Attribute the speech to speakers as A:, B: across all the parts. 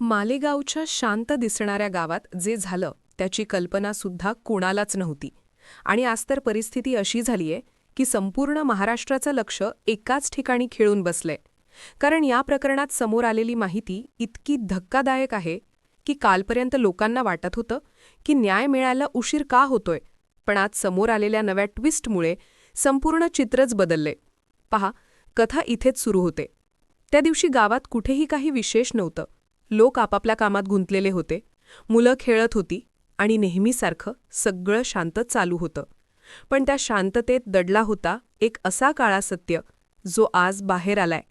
A: मालेगावच्या शांत दिसणाऱ्या गावात जे झालं त्याची कल्पनासुद्धा कुणालाच नव्हती. आणि आज तर परिस्थिती अशी झालीये की संपूर्ण महाराष्ट्राचं लक्ष एकाच ठिकाणी खेळून बसलंय. कारण या प्रकरणात समोर आलेली माहिती इतकी धक्कादायक आहे की कालपर्यंत लोकांना वाटत होतं की न्याय मिळायला उशीर का होतोय. पण आज समोर आलेल्या नव्या ट्विस्टमुळे संपूर्ण चित्रच बदलले पहा कथा इथेच सुरू होते. त्या दिवशी गावात कुठेही काही विशेष नव्हतं. लोक आपापल्या कामात गुंतलेले होते. मुलं खेळत होती आणि नेहमीसारखं सगळं शांत चालू होतं. पण त्या शांततेत दडला होता एक असा काळा सत्य जो आज बाहेर आलाय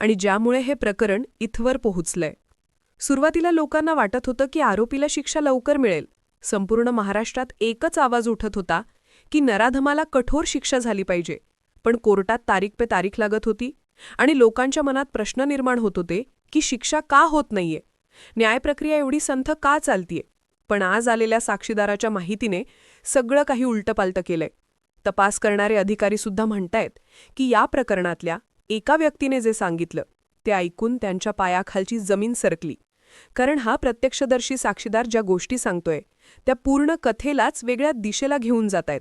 A: आणि ज्यामुळे हे प्रकरण इथवर पोहोचलंय. सुरुवातीला लोकांना वाटत होतं की आरोपीला शिक्षा लवकर मिळेल. संपूर्ण महाराष्ट्रात एकच आवाज उठत होता की नराधमाला कठोर शिक्षा झाली पाहिजे. पण कोर्टात तारीख पे तारीख लागत होती आणि लोकांच्या मनात प्रश्न निर्माण होत होते की शिक्षा का होत नाहीये? न्यायप्रक्रिया एवढी संथ का चालतीये? पण आज आलेल्या साक्षीदाराच्या माहितीने सगळं काही उलटपालट केलंय. तपास करणारे अधिकारी सुद्धा म्हणतायत की या प्रकरणातल्या एका व्यक्तीने जे सांगितलं ते ऐकून त्यांच्या पायाखालची जमीन सरकली. कारण हा प्रत्यक्षदर्शी साक्षीदार ज्या गोष्टी सांगतोय त्या पूर्ण कथेलाच वेगळ्या दिशेला घेऊन जातायत.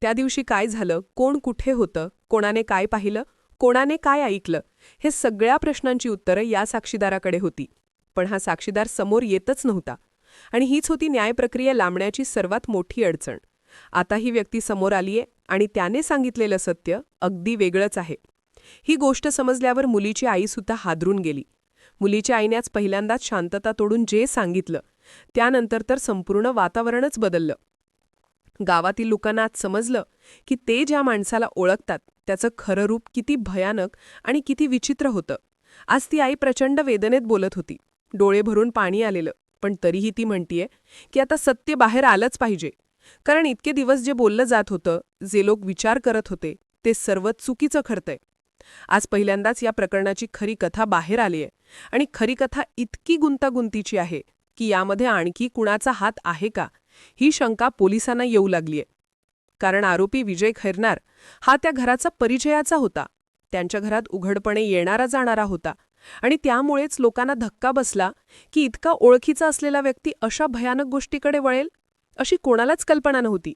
A: त्या दिवशी काय झालं कोण कुठे होतं कोणाने काय पाहिलं कोणाने काय ऐकलं हे सगळ्या प्रश्नांची उत्तरं या साक्षीदाराकडे होती. पण हा साक्षीदार समोर येतच नव्हता आणि हीच होती न्यायप्रक्रिया लांबण्याची सर्वात मोठी अडचण. आता ही व्यक्ती समोर आलीये आणि त्याने सांगितलेलं सत्य अगदी वेगळंच आहे. ही गोष्ट समजल्यावर मुलीची आईसुद्धा हादरून गेली. मुलीच्या आईने आज पहिल्यांदाच शांतता तोडून जे सांगितलं त्यानंतर तर संपूर्ण वातावरणच बदललं. गावातील लोकांना आज समजलं की ते ज्या माणसाला ओळखतात त्याचं खरं रूप किती भयानक आणि किती विचित्र होतं. आज ती आई प्रचंड वेदनेत बोलत होती. डोळे भरून पाणी आलेलं पण तरीही ती म्हणतीये की आता सत्य बाहेर आलंच पाहिजे. कारण इतके दिवस जे बोललं जात होतं जे लोक विचार करत होते ते सर्व चुकीचं खरतंय आज पहिल्यांदाच या प्रकरणाची खरी कथा बाहेर आलीय आणि खरी कथा इतकी गुंतागुंतीची आहे की यामध्ये आणखी कुणाचा हात आहे का? ही शंका पोलिसांना येऊ लागलीय. कारण आरोपी विजय खैरनार हा त्या घराचा परिचयाचा होता. त्यांच्या घरात उघडपणे येणारा जाणारा होता. आणि त्यामुळेच लोकांना धक्का बसला की इतका ओळखीचा असलेला व्यक्ती अशा भयानक गोष्टीकडे वळेल? अशी कोणालाच कल्पना नव्हती.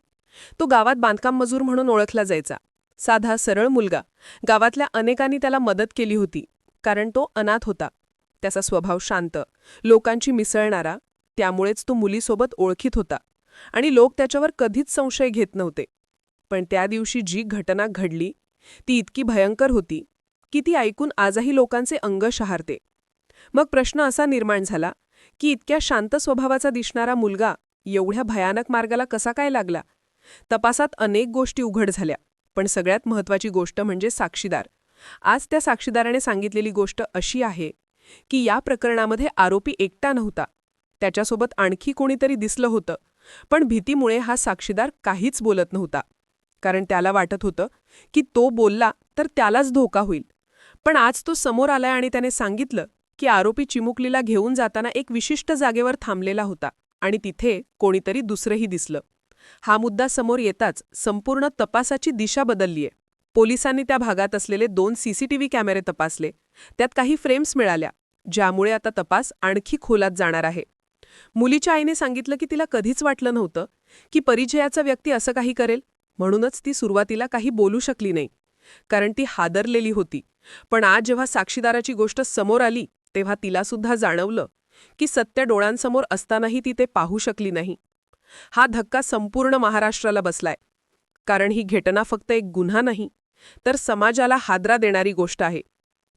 A: तो गावात बांधकाम मजूर म्हणून ओळखला जायचा. साधा सरळ मुलगा. गावातल्या अनेकांनी त्याला मदत केली होती कारण तो अनाथ होता. त्याचा स्वभाव शांत लोकांची मिसळणारा त्यामुळेच तो मुलीसोबत ओळखीत होता. आणि लोक त्याच्यावर कधीच संशय घेत नव्हते. पण त्या दिवशी जी घटना घडली ती इतकी भयंकर होती की ती ऐकून आजही लोकांचे अंग शहारते. मग प्रश्न असा निर्माण झाला की इतक्या शांत स्वभावाचा दिसणारा मुलगा एवढ्या भयानक मार्गाला कसा काय लागला? तपासात अनेक गोष्टी उघड झाल्या पण सगळ्यात महत्वाची गोष्ट म्हणजे साक्षीदार. आज त्या साक्षीदाराने सांगितलेली गोष्ट अशी आहे की या प्रकरणामध्ये आरोपी एकटा नव्हता. त्याच्यासोबत आणखी कोणीतरी दिसलं होतं. पण भीतीमुळे हा साक्षीदार काहीच बोलत नव्हता. कारण त्याला वाटत होतं की तो बोलला तर त्यालाच धोका होईल. पण आज तो समोर आलाय आणि त्याने सांगितलं की आरोपी चिमुकलीला घेऊन जाताना एक विशिष्ट जागेवर थांबलेला होता आणि तिथे कोणीतरी दुसरंही दिसलं. हा मुद्दा समोर येताच संपूर्ण तपासाची दिशा बदललीय. पोलिसांनी त्या भागात असलेले दोन सीसीटीव्ही कॅमेरे तपासले. त्यात काही फ्रेम्स मिळाल्या ज्यामुळे आता तपास आणखी खोलात जाणार आहे. मुलीच्या आईने सांगितलं की तिला कधीच वाटलं नव्हतं की परिचयाचा व्यक्ती असं काही करेल. म्हणूनच ती सुरुवातीला काही बोलू शकली नाही. कारण ती हादरलेली होती. पण आज जेव्हा साक्षीदाराची गोष्ट समोर आली तेव्हा तिला सुद्धा जाणवलं की सत्य डोळ्यांसमोर असतानाही ती ते पाहू शकली नाही. हा धक्का संपूर्ण महाराष्ट्राला बसलाय. कारण ही घटना फक्त एक गुन्हा नाही तर समाजाला हादरा देणारी गोष्ट आहे.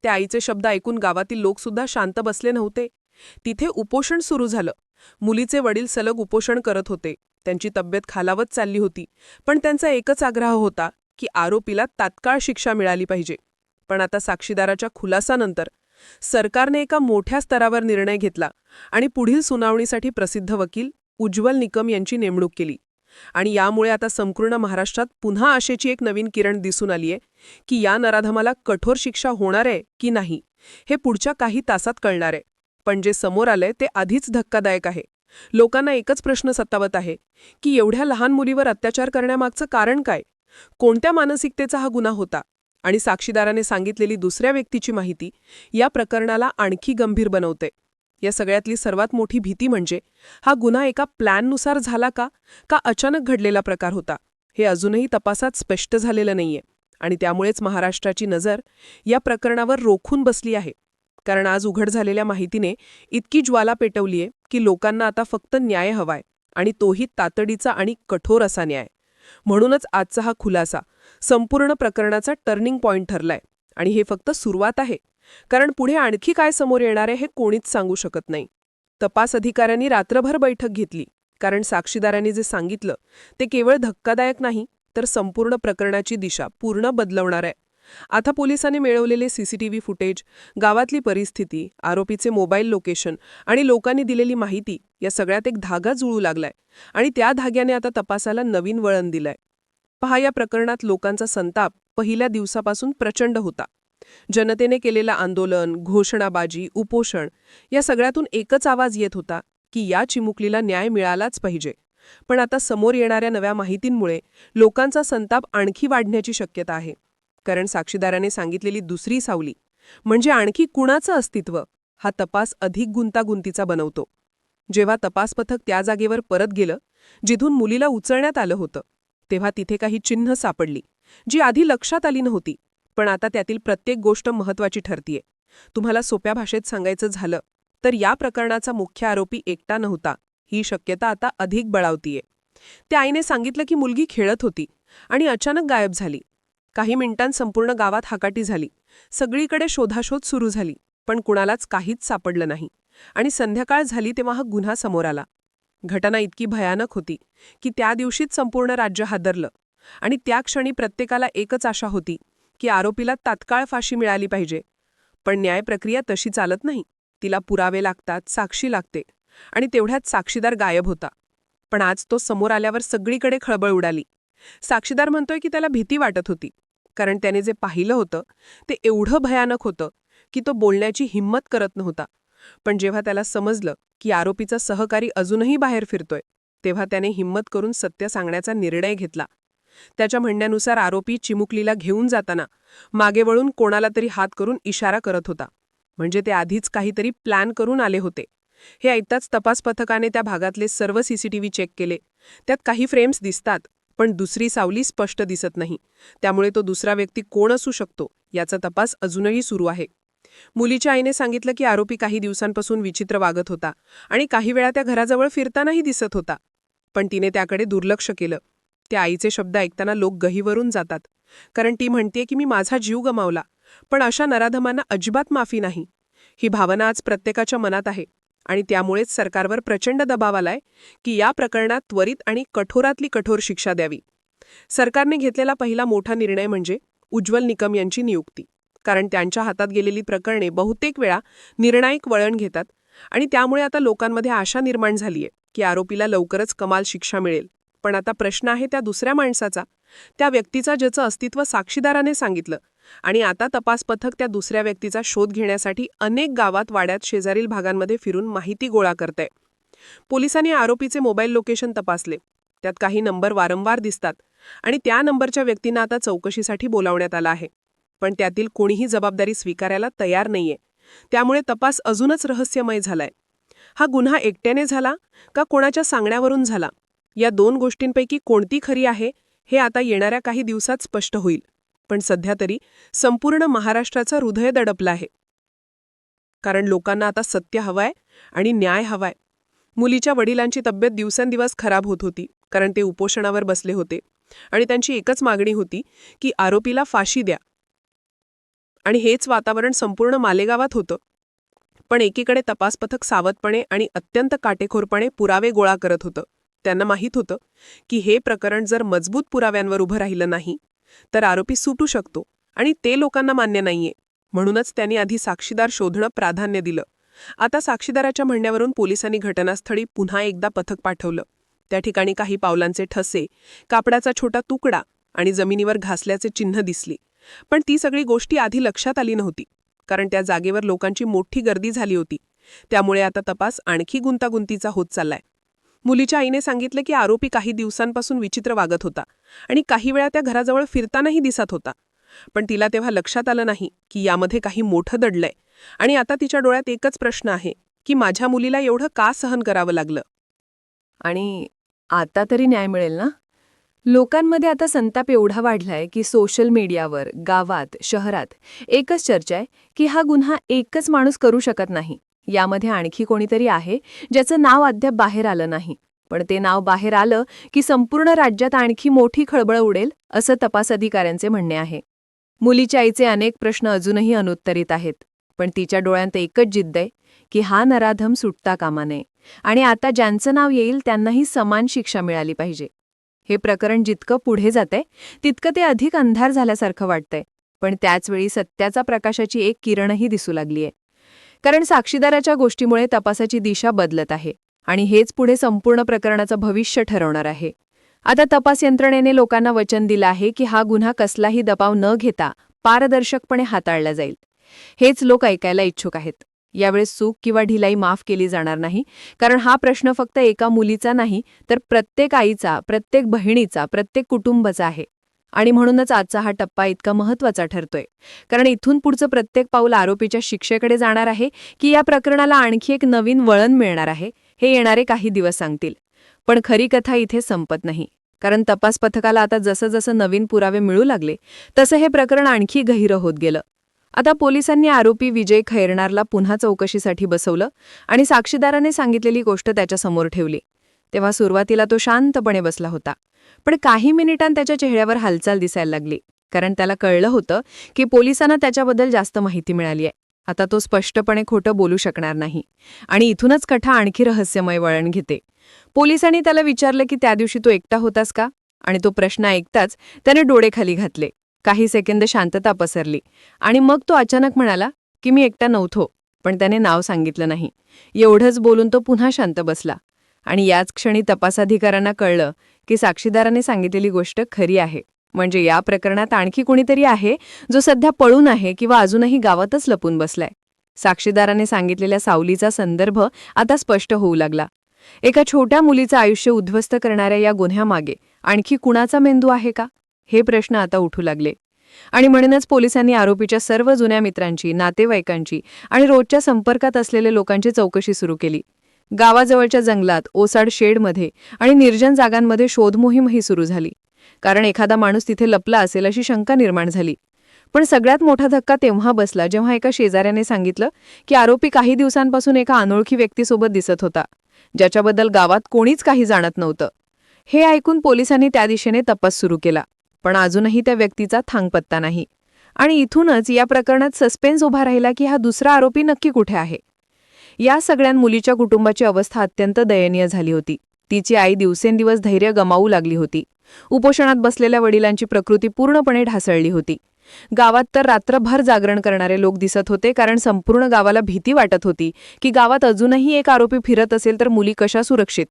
A: त्या आईचे शब्द ऐकून गावातील लोकसुद्धा शांत बसले नव्हते. तिथे उपोषण सुरू झालं. मुलीचे वडील सलग उपोषण करत होते. त्यांची तब्येत खालावत चालली होती. पण त्यांचा एकच आग्रह होता की आरोपीला तात्काळ शिक्षा मिळाली पाहिजे. पण आता साक्षीदाराच्या खुलासानंतर सरकारने एका मोठ्या स्तरावर निर्णय घेतला आणि पुढील सुनावणीसाठी प्रसिद्ध वकील उज्ज्वल निकम यांची नेमणूक केली. आणि यामुळे आता संपूर्ण महाराष्ट्रात पुन्हा आशेची एक नवीन किरण दिसून आलीये की या नराधमाला कठोर शिक्षा होणार आहे की नाही हे पुढच्या काही तासात कळणार आहे. पण जे समोर आलंय ते आधीच धक्कादायक आहे. लोकांना एकच प्रश्न सत्तावत आहे की एवढ्या लहान मुलीवर अत्याचार करण्यामागचं कारण काय? कोणत्या मानसिकतेचा हा गुन्हा होता? आणि साक्षीदाराने सांगितलेली दुसऱ्या व्यक्तीची माहिती या प्रकरणाला आणखी गंभीर बनवते. या सगळ्यातली सर्वात मोठी भीती म्हणजे हा गुन्हा एका प्लॅननुसार झाला का? का अचानक घडलेला प्रकार होता? हे अजूनही तपासात स्पष्ट झालेलं नाहीये. आणि त्यामुळेच महाराष्ट्राची नजर या प्रकरणावर रोखून बसली आहे. कारण आज उघड झालेल्या माहितीने इतकी ज्वाला पेटवलीये की लोकांना आता फक्त न्याय हवाय आणि तोही तातडीचा आणि कठोर असा न्याय. म्हणूनच आजचा हा खुलासा संपूर्ण प्रकरणाचा टर्निंग पॉइंट ठरलाय आणि हे फक्त सुरुवात आहे. कारण पुढे आणखी काय समोर येणार आहे हे कोणीच सांगू शकत नाही. तपास अधिकाऱ्यांनी रात्रभर बैठक घेतली कारण साक्षीदारांनी जे सांगितलं ते केवळ धक्कादायक नाही तर संपूर्ण प्रकरणाची दिशा पूर्ण बदलवणार आहे. आता पोलिसांनी मिळवलेले सीसीटीव्ही फुटेज गावातली परिस्थिती आरोपीचे मोबाईल लोकेशन आणि लोकांनी दिलेली माहिती या सगळ्यात एक धागा जुळू लागलाय आणि त्या धाग्याने आता तपासाला नवीन वळण दिलंय. पहा या प्रकरणात लोकांचा संताप पहिल्या दिवसापासून प्रचंड होता. जनतेने केलेलं आंदोलन घोषणाबाजी उपोषण या सगळ्यातून एकच आवाज येत होता की या चिमुकलीला न्याय मिळालाच पाहिजे. पण आता समोर येणाऱ्या नव्या माहितींमुळे लोकांचा संताप आणखी वाढण्याची शक्यता आहे. कारण साक्षीदाराने सांगितलेली दुसरी सावली म्हणजे आणखी कुणाचं अस्तित्व हा तपास अधिक गुंतागुंतीचा बनवतो. जेव्हा तपास पथक त्या जागेवर परत गेलं जिथून मुलीला उचलण्यात आलं होतं तेव्हा तिथे काही चिन्ह सापडली जी आधी लक्षात आली नव्हती पण आता त्यातील प्रत्येक गोष्ट महत्वाची ठरतीये. तुम्हाला सोप्या भाषेत सांगायचं झालं तर या प्रकरणाचा मुख्य आरोपी एकटा नव्हता ही शक्यता आता अधिक बळावतीये. त्या आईने सांगितलं की मुलगी खेळत होती आणि अचानक गायब झाली काही मिनिटांत संपूर्ण गावात हाकाटी झाली. सगळीकडे शोधाशोध सुरू झाली पण कुणालाच काहीच सापडलं नाही. आणि संध्याकाळ झाली तेव्हा हा गुन्हा समोर आला. घटना इतकी भयानक होती की त्या दिवशीच संपूर्ण राज्य हादरलं. आणि त्या क्षणी प्रत्येकाला एकच आशा होती की आरोपीला तात्काळ फाशी मिळाली पाहिजे. पण न्यायप्रक्रिया तशी चालत नाही. तिला पुरावे लागतात साक्षी लागते. आणि तेवढ्यात साक्षीदार गायब होता. पण आज तो समोर आल्यावर सगळीकडे खळबळ उडाली. साक्षीदार म्हणतोय की त्याला भीती वाटत होती. कारण त्याने जे पाहिलं होतं ते एवढं भयानक होतं की तो बोलण्याची हिंमत करत नव्हता. पण जेव्हा त्याला समजलं की आरोपीचा सहकारी अजूनही बाहेर फिरतोय तेव्हा त्याने हिंमत करून सत्य सांगण्याचा निर्णय घेतला. त्याच्या म्हणण्यानुसार आरोपी चिमुकलीला घेऊन जाताना मागे वळून कोणाला तरी हात करून इशारा करत होता. म्हणजे ते आधीच काहीतरी प्लॅन करून आले होते. हे ऐकताच तपास पथकाने त्या भागातले सर्व सीसीटीव्ही चेक केले. त्यात काही फ्रेम्स दिसतात. पण दुसरी सावली स्पष्ट दिसत नाही. त्यामुळे तो दुसरा व्यक्ती कोण असू शकतो याचा तपास अजूनही सुरू आहे. मुलीच्या आईने सांगितलं की आरोपी काही दिवसांपासून विचित्र वागत होता आणि काही वेळा त्या घराजवळ फिरतानाही दिसत होता. पण तिने त्याकडे दुर्लक्ष केलं. त्या आईचे शब्द ऐकताना लोक गहीवरून जातात. कारण ती म्हणते की मी माझा जीव गमावला पण अशा नराधमांना अजिबात माफी नाही. ही भावना आज प्रत्येकाच्या मनात आहे. आणि त्यामुळेच सरकारवर प्रचंड दबाव आलाय की या प्रकरणात त्वरित आणि कठोरातली कठोर शिक्षा द्यावी. सरकारने घेतलेला पहिला मोठा निर्णय म्हणजे उज्ज्वल निकम यांची नियुक्ती. कारण त्यांच्या हातात गेलेली प्रकरणे बहुतेक वेळा निर्णायक वळण घेतात आणि त्यामुळे आता लोकांमध्ये आशा निर्माण झालीय की आरोपीला लवकरच कमाल शिक्षा मिळेल. पण आता प्रश्न आहे त्या दुसऱ्या माणसाचा. त्या व्यक्तीचा ज्याचं अस्तित्व साक्षीदाराने सांगितलं आणि आता तपास पथक त्या दुसऱ्या व्यक्तीचा शोध घेण्यासाठी अनेक गावात वाड्यात शेजारील भागांमध्ये फिरून माहिती गोळा करते पोलिसांनी आरोपीचे मोबाईल लोकेशन तपासले. त्यात काही नंबर वारंवार दिसतात आणि त्या नंबरच्या व्यक्तींना आता चौकशीसाठी बोलावण्यात आला आहे. पण त्यातील कोणीही जबाबदारी स्वीकारायला तयार नाहीये. त्यामुळे तपास अजूनच रहस्यमय झालाय. हा गुन्हा एकट्याने झाला का कोणाच्या सांगण्यावरून झाला? या दोन गोष्टींपैकी कोणती खरी आहे हे आता येणाऱ्या काही दिवसात स्पष्ट होईल. पण सध्या तरी संपूर्ण महाराष्ट्राचं हृदय दडपलं आहे. कारण लोकांना आता सत्य हवाय आणि न्याय हवाय. मुलीच्या वडिलांची तब्येत दिवसेंदिवस खराब होत होती कारण ते उपोषणावर बसले होते आणि त्यांची एकच मागणी होती की आरोपीला फाशी द्या. आणि हेच वातावरण संपूर्ण मालेगावात होतं. पण एकीकडे तपास पथक सावधपणे आणि अत्यंत काटेखोरपणे पुरावे गोळा करत होतं. त्यांना माहीत होतं की हे प्रकरण जर मजबूत पुराव्यांवर उभं राहिलं नाही तर आरोपी सुटू शकतो आणि ते लोकांना मान्य नाहीये. म्हणूनच त्यांनी आधी साक्षीदार शोधणं प्राधान्य दिलं. आता साक्षीदाराच्या म्हणण्यावरून पोलिसांनी घटनास्थळी पुन्हा एकदा पथक पाठवलं. त्या ठिकाणी काही पावलांचे ठसे कापडाचा छोटा तुकडा आणि जमिनीवर घासल्याचे चिन्ह दिसली. पण ती सगळी गोष्टी आधी लक्षात आली नव्हती कारण त्या जागेवर लोकांची मोठी गर्दी झाली होती. त्यामुळे आता तपास आणखी गुंतागुंतीचा होत चाललाय. मुलीच्या आईने सांगितलं की आरोपी काही दिवसांपासून विचित्र वागत होता आणि काही वेळा त्या घराजवळ फिरतानाही दिसत होता. पण तिला तेव्हा लक्षात आलं नाही की यामध्ये काही मोठं दडलंय आणि आता तिच्या डोळ्यात एकच प्रश्न आहे
B: की माझ्या मुलीला एवढं का सहन करावं लागलं?
A: आणि आता तरी न्याय मिळेल ना? लोकांमध्ये आता संताप एवढा वाढलाय की सोशल मीडियावर गावात शहरात एकच चर्चा आहे की हा गुन्हा एकच माणूस करू शकत नाही. यामध्ये आणखी कोणीतरी आहे ज्याचं नाव अद्याप बाहेर आलं नाही. पण ते नाव बाहेर आलं की संपूर्ण राज्यात आणखी मोठी खळबळ उडेल असं तपास अधिकाऱ्यांचे म्हणणे आहे. मुलीच्या आईचे अनेक प्रश्न अजूनही अनुत्तरित आहेत पण तिच्या डोळ्यांत एकच जिद्द आहे की हा नराधम सुटता कामा नये. आणि आता ज्यांचं नाव येईल त्यांनाही समान शिक्षा मिळाली पाहिजे. हे प्रकरण जितकं पुढे जातंय तितकं ते अधिक अंधार झाल्यासारखं वाटतंय. पण त्याचवेळी सत्याचा प्रकाशाची एक किरणही दिसू लागलीय. कारण साक्षीदाराच्या गोष्टीमुळे तपासाची दिशा बदलत आहे आणि हेच पुढे संपूर्ण प्रकरणाचं भविष्य ठरवणार आहे. आता तपास यंत्रणेने लोकांना वचन दिलं आहे की हा गुन्हा कसलाही दबाव न घेता पारदर्शकपणे हाताळला जाईल. हेच लोक ऐकायला इच्छुक आहेत. यावेळेस चूक किंवा ढिलाई माफ केली जाणार नाही कारण हा प्रश्न फक्त एका मुलीचा नाही तर प्रत्येक आईचा प्रत्येक बहिणीचा प्रत्येक कुटुंबाचा आहे. आणि म्हणूनच आजचा हा टप्पा इतका महत्त्वाचा ठरतोय. कारण इथून पुढचं प्रत्येक पाऊल आरोपीच्या शिक्षेकडे जाणार आहे की या प्रकरणाला आणखी एक नवीन वळण मिळणार आहे हे येणारे काही दिवस सांगतील. पण खरी कथा इथे संपत नाही. कारण तपास पथकाला आता जसं जसं नवीन पुरावे मिळू लागले तसं हे प्रकरण आणखी गहिरं होत गेलं. आता पोलिसांनी आरोपी विजय खैरनारला पुन्हा चौकशीसाठी बसवलं आणि साक्षीदाराने सांगितलेली गोष्ट त्याच्यासमोर ठेवली. तेव्हा सुरुवातीला तो शांतपणे बसला होता. पण काही मिनिटांत त्याच्या चेहऱ्यावर हालचाल दिसायला लागली. कारण त्याला कळलं होतं की पोलिसांना त्याच्याबद्दल जास्त माहिती मिळाली आहे आता तो स्पष्टपणे खोटं बोलू शकणार नाही. आणि इथूनच कथा आणखी रहस्यमय वळण घेते. पोलिसांनी त्याला विचारलं की त्या दिवशी तो एकटा होतास का? आणि तो प्रश्न ऐकताच त्याने डोळे खाली घातले. काही सेकंद शांतता पसरली. आणि मग तो अचानक म्हणाला की मी एकटा नव्हतो पण त्याने नाव सांगितलं नाही. एवढंच बोलून तो पुन्हा शांत बसला. आणि याच क्षणी तपासाधिकाऱ्यांना कळलं की साक्षीदाराने सांगितलेली गोष्ट खरी आहे. म्हणजे या प्रकरणात आणखी कोणीतरी आहे जो सध्या पळून आहे किंवा अजूनही गावातच लपून बसलाय. साक्षीदाराने सांगितलेल्या सावलीचा संदर्भ आता स्पष्ट होऊ लागला. एका छोट्या मुलीचं आयुष्य उद्ध्वस्त करणाऱ्या या गुन्ह्यामागे आणखी कुणाचा मेंदू आहे का? हे प्रश्न आता उठू लागले. आणि म्हणूनच पोलिसांनी आरोपीच्या सर्व जुन्या मित्रांची नातेवाईकांची आणि रोजच्या संपर्कात असलेल्या लोकांची चौकशी सुरू केली. गावाजवळच्या जंगलात ओसाड शेडमध्ये आणि निर्जन जागांमध्ये शोधमोहीमही सुरू झाली. कारण एखादा माणूस तिथे लपला असेल अशी शंका निर्माण झाली. पण सगळ्यात मोठा धक्का तेव्हा बसला जेव्हा एका शेजाऱ्याने सांगितलं की आरोपी काही दिवसांपासून एका अनोळखी व्यक्तीसोबत दिसत होता ज्याच्याबद्दल गावात कोणीच काही जाणत नव्हतं. हे ऐकून पोलिसांनी त्या दिशेने तपास सुरू केला पण अजूनही त्या व्यक्तीचा थांगपत्ता नाही. आणि इथूनच या प्रकरणात सस्पेन्स उभा राहिला की हा दुसरा आरोपी नक्की कुठे आहे? या सगळ्या मुलीच्या कुटुंबाची अवस्था अत्यंत दयनीय झाली होती. तिची आई दिवसेंदिवस धैर्य गमावू लागली होती. उपोषणात बसलेल्या वडिलांची प्रकृती पूर्णपणे ढासळली होती. गावात तर रात्रभर जागरण करणारे लोक दिसत होते कारण संपूर्ण गावाला भीती वाटत होती की गावात अजूनही एक आरोपी फिरत असेल तर मुली कशा सुरक्षित?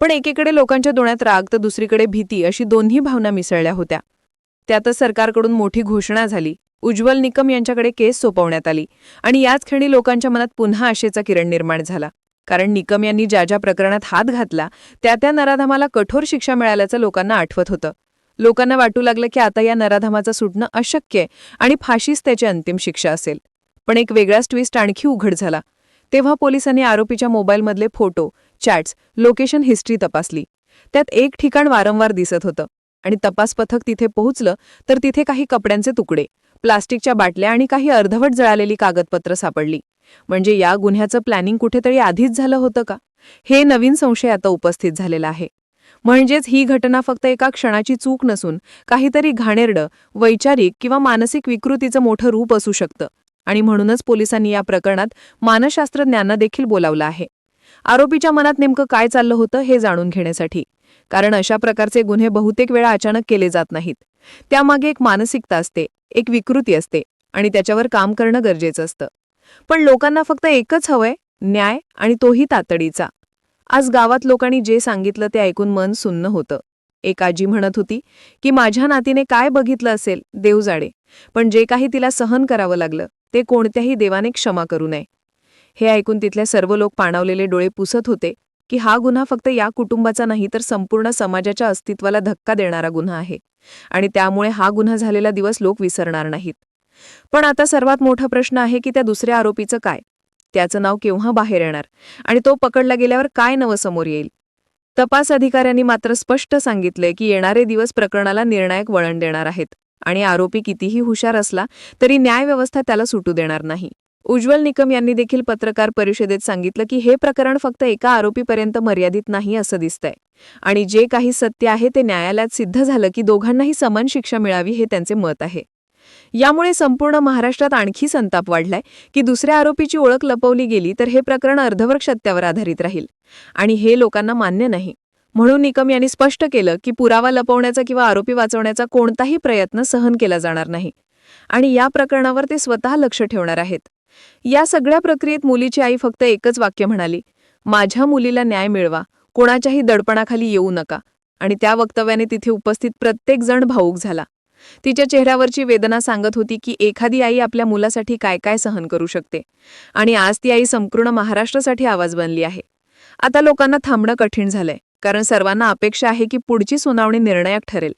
A: पण एकीकडे लोकांच्या डोळ्यात राग तर दुसरीकडे भीती अशी दोन्ही भावना मिसळल्या होत्या. त्यातच सरकारकडून मोठी घोषणा झाली. उज्ज्वल निकम यांच्याकडे केस सोपवण्यात आली आणि याच क्षणी लोकांच्या मनात पुन्हा आशेचा किरण निर्माण झाला. कारण निकम यांनी ज्या ज्या प्रकरणात हात घातला त्या त्या नराधामाला कठोर शिक्षा मिळाल्याचं लोकांना आठवत होतं. लोकांना वाटू लागलं की आता या नराधामाचं सुटणं अशक्य आहे आणि फाशीच त्याची अंतिम शिक्षा असेल. पण एक वेगळाच ट्विस्ट आणखी उघड झाला. तेव्हा पोलिसांनी आरोपीच्या मोबाईलमधले फोटो चॅट्स लोकेशन हिस्ट्री तपासली. त्यात एक ठिकाण वारंवार दिसत होतं. आणि तपास पथक तिथे पोहोचलं तर तिथे काही कपड्यांचे तुकडे प्लास्टिकच्या बाटल्या आणि काही अर्धवट जळालेली कागदपत्र सापडली. म्हणजे या गुन्ह्याचं प्लॅनिंग कुठेतरी आधीच झालं होतं का? हे नवीन संशय आता उपस्थित झालेला आहे. म्हणजेच ही घटना फक्त एका क्षणाची चूक नसून काहीतरी घाणेरडं वैचारिक किंवा मानसिक विकृतीचं मोठं रूप असू शकतं. आणि म्हणूनच पोलिसांनी या प्रकरणात मानसशास्त्रज्ञांना देखील बोलावलं आहे. आरोपीच्या मनात नेमकं काय चाललं होतं हे जाणून घेण्यासाठी कारण अशा प्रकारचे गुन्हे बहुतेक वेळा अचानक केले जात नाहीत. त्यामागे एक मानसिकता असते एक विकृती असते आणि त्याच्यावर काम करणं गरजेचं असतं. पण लोकांना फक्त एकच हवंय न्याय आणि तोही तातडीचा. आज गावात लोकांनी जे सांगितलं ते ऐकून मन सुन्न होतं. एक आजी म्हणत होती की माझ्या नातीने काय बघितलं असेल देव जाडे पण जे काही तिला सहन करावं लागलं ते कोणत्याही देवाने क्षमा करू नये. हे ऐकून तिथल्या सर्व लोक पाणावलेले डोळे पुसत होते की हा गुन्हा फक्त या कुटुंबाचा नाही तर संपूर्ण समाजाच्या अस्तित्वाला धक्का देणारा गुन्हा आहे. आणि त्यामुळे हा गुन्हा झालेला दिवस लोक विसरणार नाहीत. पण आता सर्वात मोठा प्रश्न आहे की त्या दुसऱ्या आरोपीचं काय? त्याचं नाव केव्हा बाहेर येणार? आणि तो पकडला गेल्यावर काय नवं समोर येईल? तपास अधिकाऱ्यांनी मात्र स्पष्ट सांगितलंय की येणारे दिवस प्रकरणाला निर्णायक वळण देणार आहेत. आणि आरोपी कितीही हुशार असला तरी न्यायव्यवस्था त्याला सुटू देणार नाही. उज्ज्वल निकम यांनी देखील पत्रकार परिषदेत सांगितलं की हे प्रकरण फक्त एका आरोपीपर्यंत मर्यादित नाही असं दिसतंय. आणि जे काही सत्य आहे ते न्यायालयात सिद्ध झालं की दोघांनाही समान शिक्षा मिळावी हे त्यांचे मत आहे. यामुळे संपूर्ण महाराष्ट्रात आणखी संताप वाढलाय की दुसऱ्या आरोपीची ओळख लपवली गेली तर हे प्रकरण अर्धवट सत्यावर आधारित राहील. आणि हे लोकांना मान्य नाही. म्हणून निकम यांनी स्पष्ट केलं की पुरावा लपवण्याचा किंवा आरोपी वाचवण्याचा कोणताही प्रयत्न सहन केला जाणार नाही. आणि या प्रकरणावर ते स्वतः लक्ष ठेवणार आहेत. या सगळ्या प्रक्रियेत मुलीची आई फक्त एकच वाक्य म्हणाली माझ्या मुलीला न्याय मिळवा कोणाच्याही दडपणाखाली येऊ नका. आणि त्या वक्तव्याने तिथे उपस्थित प्रत्येकजण भाऊक झाला. तिच्या चेहऱ्यावरची वेदना सांगत होती की एखादी आई आपल्या मुलासाठी काय काय सहन करू शकते. आणि आज ती आई संपूर्ण महाराष्ट्रासाठी आवाज बनली आहे. आता लोकांना थांबणं कठीण झालंय कारण सर्वांना अपेक्षा आहे की पुढची सुनावणी निर्णायक ठरेल.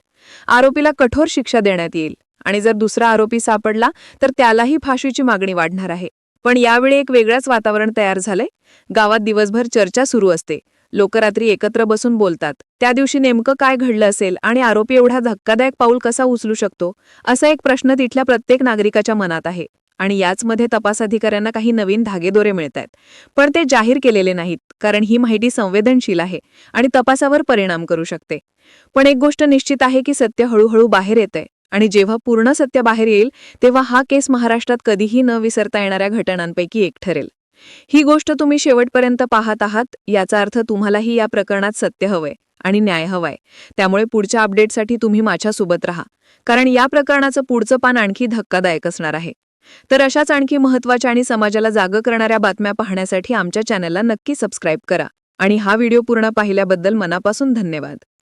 A: आरोपीला कठोर शिक्षा देण्यात येईल. आणि जर दुसरा आरोपी सापडला तर त्यालाही फाशीची मागणी वाढणार आहे. पण यावेळी एक वेगळंच वातावरण तयार झालंय. गावात दिवसभर चर्चा सुरू असते. लोक रात्री एकत्र बसून बोलतात. त्या दिवशी नेमकं काय घडलं असेल आणि आरोपी एवढा धक्कादायक पाऊल कसा उचलू शकतो असा एक प्रश्न तिथल्या प्रत्येक नागरिकाच्या मनात आहे. आणि याचमध्ये तपास अधिकाऱ्यांना काही नवीन धागेदोरे मिळत आहेत पण ते जाहीर केलेले नाहीत कारण ही माहिती संवेदनशील आहे आणि तपासावर परिणाम करू शकते. पण एक गोष्ट निश्चित आहे की सत्य हळूहळू बाहेर येतंय. आणि जेव्हा पूर्ण सत्य बाहेर येईल तेव्हा हा केस महाराष्ट्रात कधीही न विसरता येणाऱ्या घटनांपैकी एक ठरेल. ही गोष्ट तुम्ही शेवटपर्यंत पाहत आहात याचा अर्थ तुम्हालाही या प्रकरणात सत्य हवंय आणि न्याय हवाय. त्यामुळे पुढच्या अपडेटसाठी तुम्ही माझ्यासोबत राहा. कारण या प्रकरणाचं पुढचं पान आणखी धक्कादायक असणार आहे. तर अशाच आणखी महत्त्वाच्या आणि समाजाला जागं करणाऱ्या बातम्या पाहण्यासाठी आमच्या चॅनलला नक्की सबस्क्राईब करा. आणि हा व्हिडिओ पूर्ण पाहिल्याबद्दल मनापासून धन्यवाद.